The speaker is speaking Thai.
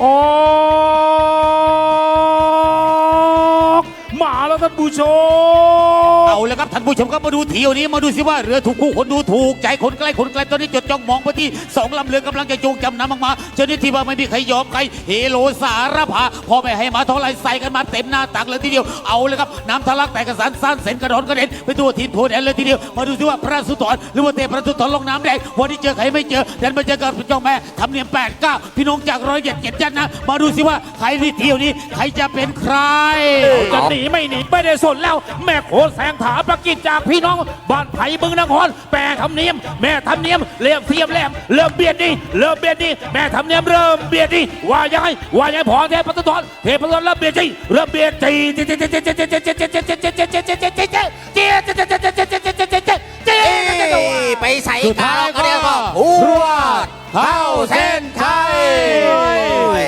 อ แล้วท่านผู้ชมเอาแล้วครับท่านผู้ชมครับมาดูเที่ยวนี้มาดูสิว่าเรือถูกคู่คนดูถูกใจคนใกล้คนไกลตอนนี้จดจ้องมองไปที่สองลำเรือกำลังจะจูงจำนำออกมาชนิดที่ว่าไม่มีใครยอมใครเฮโลสารพาพอไม่ให้มาเท่าไรใส่กันมาเต็มหน้าตักเลยทีเดียวเอาเลยครับน้ำทะลักแต่กระสันสั้นเส้นกระดอนกระเด็นไปทั่วทิศทั่วแดนเลยทีเดียวมาดูสิว่าพระสุธรหรือว่าเทพระสุธรลงน้ำแดงวันนี้เจอใครไม่เจอดันมาเจอกับเจ้าแม่ทำเนียมแปดเก้าพี่น้องจากร้อยเจ็ดเจ็ดจันนะมาดูสิว่าใครที่เที่ยวนี้ใครจะเป็นใครจะหนีไม่หนีไม่ได้สนแล้ว แม่โคแสงถาประกิจจากพี่น้อง บ้านไผ่บึงนครแปรทำเนียม แม่ทำเนียมเรียมเทียมแหลมเริ่มเบียดดีเริ่มเบียดดีแม่ทำเนียมเริ่มเบียดดีว่ายังไงว่ายังไงพอเทพพัฒนเทพพัฒนเริ่มเบียดดีเริ่มเบียดดีไปใส่สุดท้ายขาวก็เรียกว่าก็พวดเข้าเส้นชัย